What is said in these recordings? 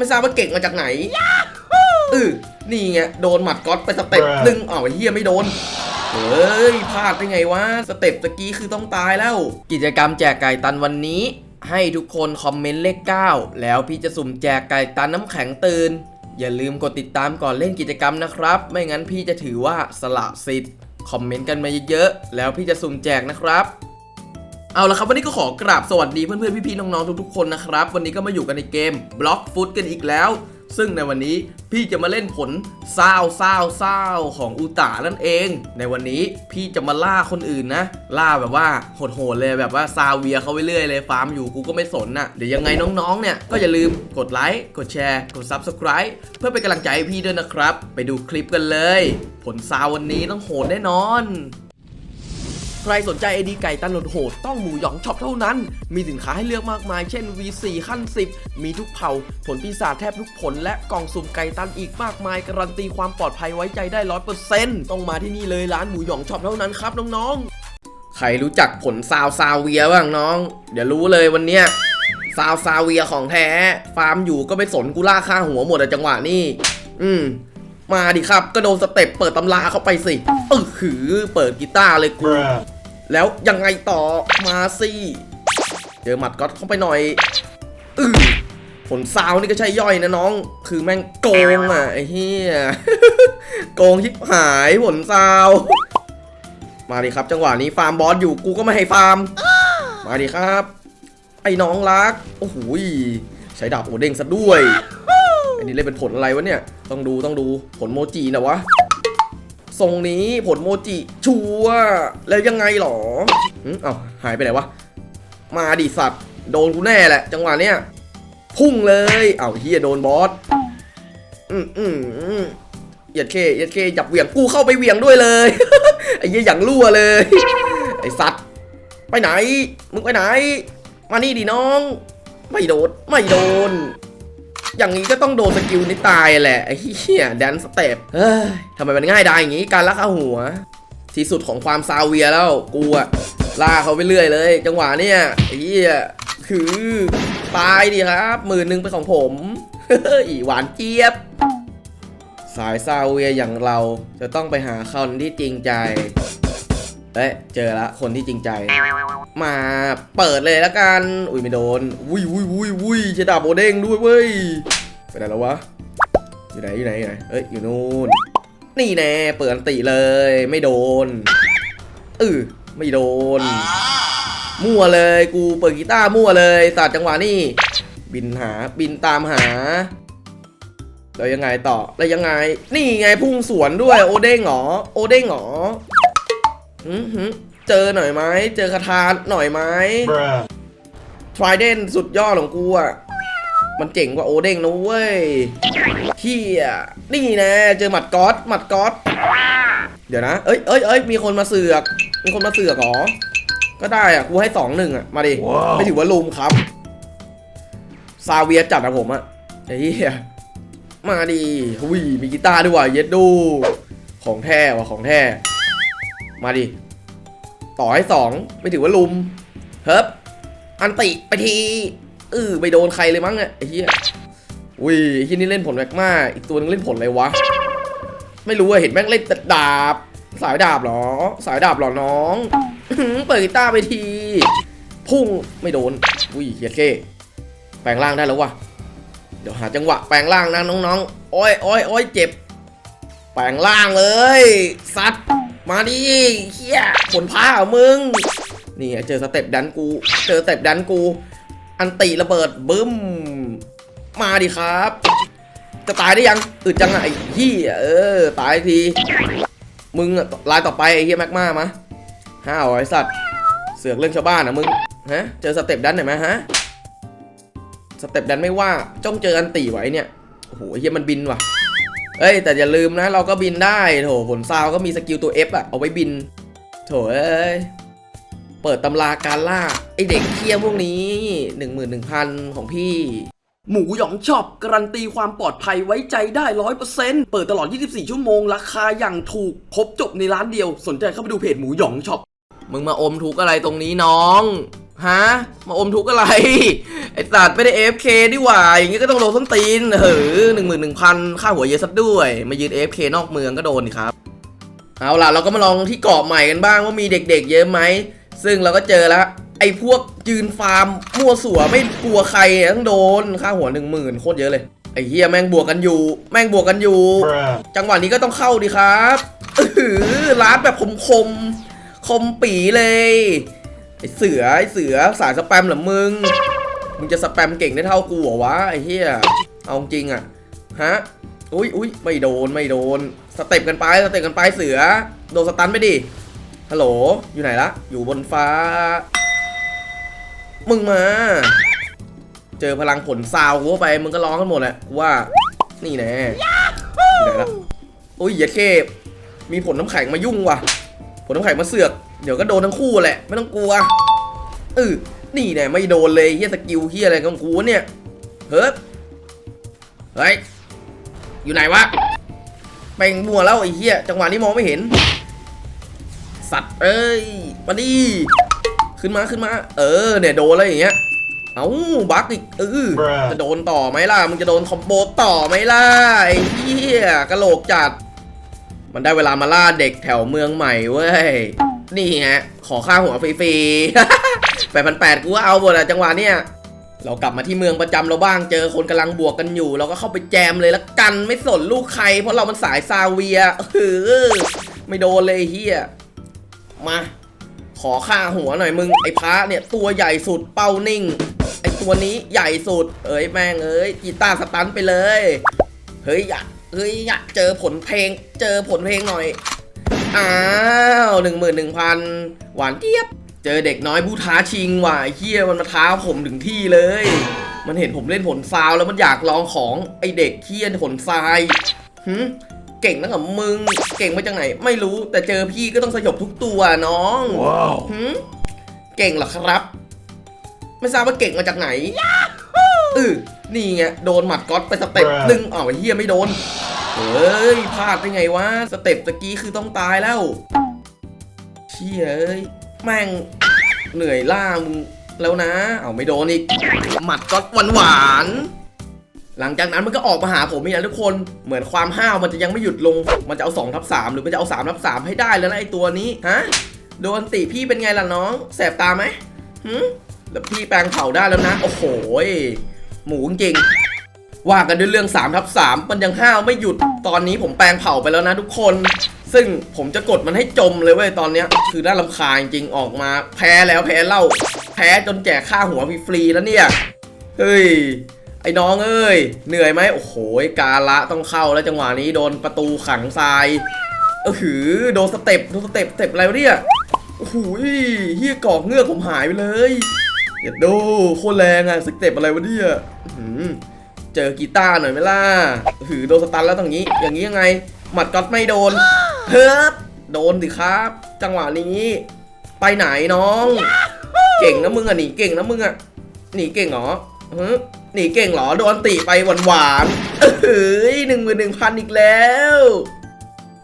ไม่ทราบว่าเก่งมาจากไหนเออนี่ไงโดนหมัดก๊อตไปสเต็ป Bruh หนึ่งอ้าวไอ้เฮียไม่โดนเฮ้ยพลาดได้ไงวะสเต็ปตะกี้คือต้องตายแล้ว กิจกรรมแจกไก่ตันวันนี้ ให้ทุกคนคอมเมนต์เลข 9 แล้วพี่จะสุ่มแจกไก่ตันน้ำแข็งตื่น อย่าลืมกดติดตามก่อนเล่นกิจกรรมนะครับ ไม่งั้นพี่จะถือว่าสละสิทธิ์คอมเมนต์กันมาเยอะๆแล้วพี่จะสุ่มแจกนะครับ เอาละครับวันนี้ก็ขอกราบสวัสดีเพื่อนๆพี่ๆน้องๆทุกๆคนนะครับ วันนี้ก็มาอยู่กันในเกม Block Foot กันอีกแล้ว ซึ่งในวันนี้พี่จะมาเล่นผลซาวซาวซาวของอุตานั่นเอง ในวันนี้พี่จะมาล่าคนอื่นนะ ล่าแบบว่าโหดๆเลยแบบว่าซาเวียเขาไปเรื่อยเลยฟาร์มอยู่กูก็ไม่สนน่ะเดี๋ยวยังไงน้องๆเนี่ยก็อย่าลืมกดไลค์กดแชร์ กด Subscribe เพื่อเป็นกำลังใจให้พี่ด้วยนะครับ ไปดูคลิปกันเลย ผลซาววันนี้ต้องโหดแน่นอน รสนใจไอดีไก่ตันโหดต้องหมูหยองช็อปเท่านั้น มีสินค้าให้เลือกมากมาย เช่น V4 ขั้น 10 มีทุกเผ่า ผลปีศาจแทบทุกผล และกล่องสุ่มไก่ตันอีกมากมาย การันตีความปลอดภัยไว้ใจได้ร้อยเปอร์เซ็นต์ต้องมาที่นี่เลยร้านหมูหยองช็อปเท่านั้นครับน้องๆ ใครรู้จักผลซาวซาวเวียบ้างน้อง เดี๋ยวรู้เลยวันเนี้ยซาวซาวเวียของแท้ ฟาร์มอยู่ก็ไม่สนกูล่าค่าหัวหมดอะจังหวะนี้อืมมาดิครับ ก็โดนสเต็ปเปิดตำราเข้าไปสิเออหือ เปิดกีตาร์เลยกู Bruh. แล้วยังไงต่อมาสิเจอหมัดก๊อตเข้าไปหน่อยอือผลซาวนี่ก็ใช่ย่อยนะน้อง คือแม่งโกงอะไอ้เหี้ยโกงชิบหายผลซาวมาดิครับ จังหวะนี้ฟาร์มบอสอยู่กูก็ไม่ให้ฟาร์ม มาดิครับ ไอ้น้องรัก โอ้โหใช้ดาบโอเด้งซะด้วยอันนี้เล่นเป็นผลอะไรวะเนี่ย ต้องดูต้องดูผลโมจินะวะ ทรงนี้ผลโมจิชัวแล้วยังไงหรอเอ้าหายไปไหนวะ มาดิสัตว์ โดนกูแน่แหละ จังหวะเนี้ยพุ่งเลย เอ้าเฮียโดนบอส อืมอืมอืมเหยียดเคเหยียดเคจับเหวี่ยงกูเข้าไปเหวี่ยงด้วยเลย ไอ้เหี้ยอย่างรั่วเลย ไอ้สัตว์ ไปไหน มึงไปไหน มานี่ดิน้อง ไม่โดนไม่โดน อย่างนี้ก็ต้องโดนสกิลนี้ตายแหละไอ้เหี้ยแดนสเต็ปเฮ้ยทำไมมันง่ายได้อย่างงี้การลักเอาหัว ที่สุดของความซาเวียแล้วกูอะล่าเขาไปเรื่อยเลย จังหวะเนี้ยไอ้เหี้ยคือตายดิครับหมื่นหนึ่งเป็นของผมเฮ้ยหวานเจี๊ยบ สายซาเวียอย่างเราจะต้องไปหาคนที่จริงใจเอ้ยเจอละคนที่จริงใจ มาเปิดเลยล้วกัน อุ้ยไม่โดน อุ้ยอุ้ยอุ้ยอุ้ยใช้ดาบโบเด้งด้วยเว้ย ไปไหนแล้ววะ อยู่ไหนอยู่ไหนอยู่ไหนเอ้ยอยู่นู่น นี่แน่เปิดอันติเลย ไม่โดนเออไม่โดน มั่วเลยกูเปิดกีตาร์มั่วเลยศาสตว์จังหวะนี่ บินหาบินตามหาแล้วยังไงต่อแล้วยังไง นี่ไงพุ่งสวนด้วย โอเด้งหรอ โอเด้งหรอหืมหืม เจอหน่อยไหมเจอคาทานหน่อยไหม Bruh. ทริเดนสุดยอดของกูอะมันเจ๋งกว่าโอเด้งนะเว้ยเฮียนี่นะเจอหมัดก๊อตหมัดก๊อตเดี๋ยวนะ เอ้ยเอ้ยเอ้ยมีคนมาเสือก มีคนมาเสือกเหรอ ก็ได้อะ กูให้สองหนึ่งอะ มาดิว้าวไม่ถือว่าลุมครับ ซาเวียจัดอะผมอะไอ้เหี้ย มาดิหุยมีกีตาร์ด้วยว่ะ เย็ดดู ของแท้ว่ะ ของแท้ มาดิ ต่อให้สองไม่ถือว่าลุมเฮิบอันติไปทีเออไปโดนใครเลยมั้งเนี่ยไอ้เหี้ยอุ้ยไอ้ี้นี่เล่นผลแมกมาอีกตัวนึงเล่นผลอะไรวะ ไม่รู้อะเห็นแม่งเล่นดาบ สายดาบเหรอ สายดาบหรอน้อง เปิดกีตาร์ไปที พุ่งไม่โดน อุ้ยเฮียเก้แปลงร่างได้แล้ววะเดี๋ยวหาจังหวะแปลงร่างนะน้องๆ โอ้ยโอ้ยโอ้ยเจ็บ แปลงร่างเลยสัตว์ มาดิเฮียผลผ้าเหรอมึง นี่เจอสเต็ปดันกู เจอสเต็ปดันกู อันติระเบิดบึ้ม มาดิครับ จะตายได้ยังอึดจังไงเฮียเออ ตายที มึงอะลายต่อไปไอ้เฮียแม็กมามาห้าวไอ้สัตว์ เสือกเรื่องชาวบ้านนะมึง ฮะ เจอสเต็ปดันหน่อยไหมฮะ สเต็ปดันไม่ว่า จ้องเจออันตีไว้เนี่ย โอ้โหเฮียมันบินว่ะ เอ้ยแต่อย่าลืมนะเราก็บินได้โถผลซาวก็มีสกิลตัว F อะเอาไว้บิน โถเอ้ยเปิดตำราการล่าไอเด็กเคี้ยพวกนี้หนึ่งหมื่นหนึ่งพันของพี่ หมูหยองช็อปการันตีความปลอดภัยไว้ใจได้ร้อยเปอร์เซ็นต์เปิดตลอด 24 ชั่วโมง ราคาอย่างถูกครบจบในร้านเดียว สนใจเข้าไปดูเพจหมูหยองช็อปมึงมาอมทุกอะไรตรงนี้น้อง ฮะมาอมทุกอะไร ไอ้สัตว์ไม่ได้ AFK นี่หว่า อย่างงี้ก็ต้องโดนส้นตีนเฮ้อหนึ่งหมื่นหนึ่งพันค่าหัวเยอะสัดด้วย มายืน AFK นอกเมืองก็โดนดิครับ เอาล่ะ เราก็มาลองที่เกาะใหม่กันบ้างว่ามีเด็กๆ เยอะไหม ซึ่งเราก็เจอแล้ว ไอ้พวกยืนฟาร์มมั่วสัวไม่กลัวใครต้องโดนค่าหัวหนึ่งหมื่นโคตรเยอะเลย ไอ้เฮียแม่งบวกกันอยู่ แม่งบวกกันอยู่ จังหวะนี้ก็ต้องเข้าดิครับอื้ออร้านแบบคมคมคมปีเลย ไอเสือไอเสือสายสแปมเหรอมึง มึงจะสแปมเก่งได้เท่ากูเหรอวะไอเฮียเอาจริงอะฮะอุ้ยอุ้ยไม่โดนไม่โดน สเต็ปกันไปสเต็ปกันไปเสือ โดนสตันไปดิฮัลโหลอยู่ไหนละอยู่บนฟ้า มึงมา เจอพลังผลซาวกูเข้าไปมึงก็ร้องกันหมดแหละกูว่า นี่แน่อยู่ไหนละอุ้ยอย่าเคบมีผลน้ำแข็งมายุ่งว่ะ ผลน้ำแข็งมาเสือก เดี๋ยวก็โดนทั้งคู่แหละ ไม่ต้องกลัวเออนี่แน่ไม่โดนเลยเฮียสกิลเฮียอะไรของกูเนี่ยเฮ้ยเฮ้ยอยู่ไหนวะแม่งมัวแล้วไอ้เฮียจังหวะนี้มองไม่เห็น สัตว์เอ้ยมาดิขึ้นมาขึ้นมา เออเนี่ยโดนอะไรอย่างเงี้ยเอ้าบักอีกเออ Bruh จะโดนต่อไหมล่ะมึงจะโดนคอมโบต่อไหมล่ะไอ้เหี้ยกะโหลกจัด มันได้เวลามาล่าเด็กแถวเมืองใหม่เว้ย นี่ฮะ ขอค่าหัวฟรีๆแปดพันแปดกูว่าเอาหมดอะจังหวะเนี้ยเรากลับมาที่เมืองประจำเราบ้างเจอคนกำลังบวกกันอยู่ เราก็เข้าไปแจมเลยละกันไม่สนลูกใคร เพราะเรามันสายซาเวียเออไม่โดนเลยเฮียมา ขอค่าหัวหน่อยมึงไอ้พระเนี่ย ตัวใหญ่สุดเป้านิ่ง ไอ้ตัวนี้ใหญ่สุด เอ้ยแม่งเอ้ยกีตาร์สตันไปเลย เฮ้ยอยากเฮ้ยอยากเจอผลเพลง เจอผลเพลงหน่อย อ้าวหนึ่งหมื่นหนึ่งพันหวานเจี๊ยบ เจอเด็กน้อยผู้ท้าชิงว่ะไอ้เฮียมันมาท้าผมถึงที่เลย มันเห็นผมเล่นผลซาวแล้วมันอยากลองของไอเด็กเฮียผลทรายหืมเก่งนะกับมึง เก่งมาจากไหน ไม่รู้แต่เจอพี่ก็ต้องสยบทุกตัวน้อง Wow. หืมเก่งเหรอครับ ไม่ทราบว่าเก่งมาจากไหนอือนี่ไงโดนหมัดก๊อตไปสเต็ป Bruh หนึ่งอ๋อไอ้เฮียไม่โดน เฮ้ยพลาดได้ไงวะ สเต็ปตะกี้คือต้องตายแล้ว เชี่ยเอ้ย แม่งเหนื่อยล่ามึงแล้วนะ เอาไม่โดนอีก หมัดก๊อตหวานหวานๆหลังจากนั้นมันก็ออกมาหาผมอีกนะทุกคน เหมือนความห้าวมันจะยังไม่หยุดลง มันจะเอา2ทับ3หรือมันจะเอา3ทับ3ให้ได้แล้วนะไอตัวนี้ ฮะ โดนติพี่เป็นไงล่ะน้อง แสบตาไหมหืมแล้วพี่แปลงเผาได้แล้วนะ โอ้โห หมูจริง ว่ากันด้วยเรื่อง3ทับ3มันยังห้าวไม่หยุดตอนนี้ผมแปลงเผาไปแล้วนะทุกคน ซึ่งผมจะกดมันให้จมเลยเว้ยตอนเนี้ยคือน่ารำคาญจริงออกมา แพ้แล้วแพ้เล่า แพ้จนแจกค่าหัวฟรีๆแล้วเนี่ย เฮ้ย ไอ้น้องเอ้ย เหนื่อยไหมโอ้โหกาละต้องเข้าแล้วจังหวะนี้โดนประตูขังทรายเออหือโดนสเต็ปโดนสเต็ปสเต็ปอะไรวะเนี่ยโอ้โหเฮียกอกเงือกผมหายไปเลยอย่าดูโคตรแรงอะสเต็ปอะไรวะเนี่ยอื้อหือ เจอกีตาร์หน่อยไหมล่ะหือโดนสตันแล้วตรงนี้ อย่างนี้ยังไง หมัดก๊อตไม่โดนเฮ้ยโดนดิครับ จังหวะนี้ไปไหนน้อง เก่งนะมึงอะหนีเก่งนะมึงอะหนีเก่งเหรอฮึหนีเก่งเหรอโดนตีไปหวานๆเออเฮ้ยหนึ่งหมื่นหนึ่งพันอีกแล้ว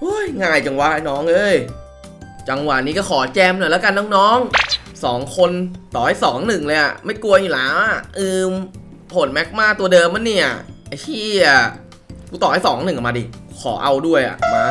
โอ้ยง่ายจังวะไอ้น้องเอ้ยจังหวะนี้ก็ขอแจมหน่อยแล้วกันน้องๆสองคนต่อให้สองหนึ่งเลยอะไม่กลัวอยู่แล้วอะอืม ผลแม็กมาตัวเดิมมันเนี่ย ไอ้เชี่ยกูต่อให้สองหนึ่งมาดิ ขอเอาด้วยอะมา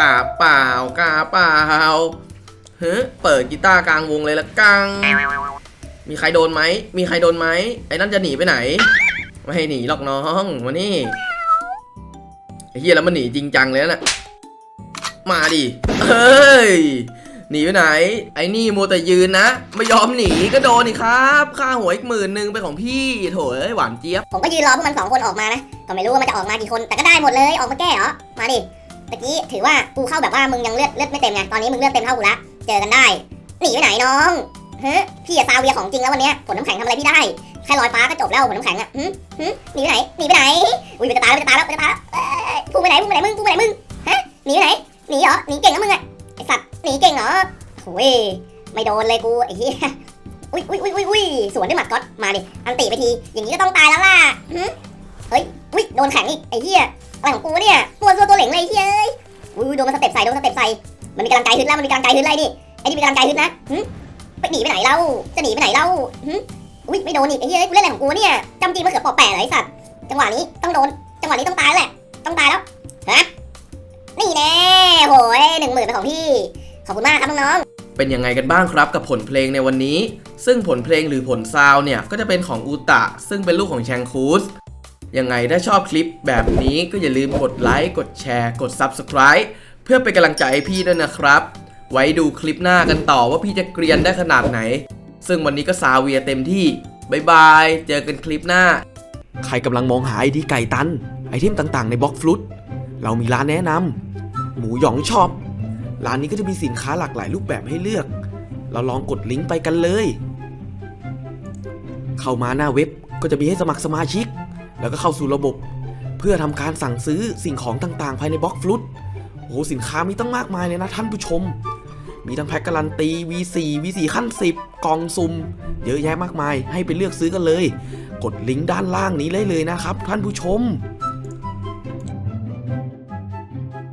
กาเปล่ากาเปล่าเฮ้ยเปิดกีตาร์กลางวงเลยละกัง มีใครโดนไหม มีใครโดนไหม ไอ้นั่นจะหนีไปไหน ไม่ให้หนีหรอกน้องมานี่ไอ้เฮียแล้วมันหนีจริงจังเลยนะมาดิเฮ้ย หนีไปไหน ไอ้นี่มัวแต่ยืนนะ ไม่ยอมหนีก็โดนนี่ครับค่าหัวอีกหมื่นหนึ่งเป็นของพี่โถเอ้ยหวานเจี๊ยบผมก็ยืนรอพวกมันสองคนออกมานะ ก็ไม่รู้ว่ามันจะออกมากี่คน แต่ก็ได้หมดเลย ออกมาแก้เหรอ มาดิตะกี้ถือว่ากูเข้าแบบว่ามึงยังเลือดเลือดไม่เต็มไง ตอนนี้มึงเลือดเต็มเท่ากูละ เจอกันได้ หนีไปไหนน้องเฮ้ยพี่อะซาเวียของจริงแล้ววันเนี้ยผลน้ำแข็งทำอะไรพี่ได้ แค่ลอยฟ้าก็จบแล้วผลน้ำแข็งอะหึหึหนีไปไหน หนีไปไหน อุ้ยมันจะตายแล้วมันจะตายแล้วมันจะตายแล้วเอ้ยพุ่งไปไหนพุ่งไปไหนมึงพุ่งไปไหนมึง ฮะ หนีไปไหน หนีเหรอ หนีเก่งนะมึงอะไอ้ หนีเก่งเหรอโอ้ยไม่โดนเลยกูไอ้เหี้ยอุ้ยอุ้ยอุ้ยอุ้ยอุ้ยสวนด้วยหมัดก๊อตมาดิอันติไปที อย่างนี้ก็ต้องตายแล้วล่ะเฮ้ยอุ้ยโดนแข็งอีกไอ้เหี้ยอะไรของกูเนี่ยตัวตัวตัวเหล็งเลยไอ้เหี้ยเอ้ยอุ้ยโดนมาสเต็ปใส่โดนสเต็ปใส่มันมีกำลังใจฮึดแล้วมันมีกำลังใจฮึดอะไรนี่ไอ้นี่มีกำลังใจฮึดนะหึไปหนีไปไหนเล่าจะหนีไปไหนเล่าหึอุ้ยไม่โดนอีกไอ้เหี้ยกูเล่นอะไรของกูเนี่ยจำจริงมาเขือปอแปะเหรอไอสัตว์จังหวะนี้ต้องโดนจังหวะนี้ต้องตายแล้วแหละต้องตายแล้วฮะนี่แน่โหยหนึ่งหมื่นเป็นของพี่ ขอบคุณมากครับน้องๆ เป็นยังไงกันบ้างครับกับผลเพลงในวันนี้ ซึ่งผลเพลงหรือผลซาวด์เนี่ยก็จะเป็นของอูตะ ซึ่งเป็นลูกของแชงคูสยังไงถ้าชอบคลิปแบบนี้ก็อย่าลืมกดไลค์ กดแชร์ กด Subscribe เพื่อเป็นกำลังใจให้พี่ด้วยนะครับ ไว้ดูคลิปหน้ากันต่อว่าพี่จะเกรียนได้ขนาดไหน ซึ่งวันนี้ก็ซาเวียเต็มที่บายบาย เจอกันคลิปหน้า ใครกำลังมองหาไอดีไก่ตัน ไอเทมต่างๆ ในบล็อกฟลุต เรามีร้านแนะนำ หมูหยองช็อป ร้านนี้ก็จะมีสินค้าหลากหลายรูปแบบให้เลือก เราลองกดลิงก์ไปกันเลย เข้ามาหน้าเว็บก็จะมีให้สมัครสมาชิก แล้วก็เข้าสู่ระบบ เพื่อทำการสั่งซื้อสิ่งของต่างๆ ภายในบล็อกฟลุตโอ้โหสินค้ามีตั้งมากมายเลยนะท่านผู้ชม มีทั้งแพ็คการันตี V4 V4 ขั้น 10 กล่องซุ่มเยอะแยะมากมายให้ไปเลือกซื้อกันเลย กดลิงก์ด้านล่างนี้ได้เลยนะครับ ท่านผู้ชม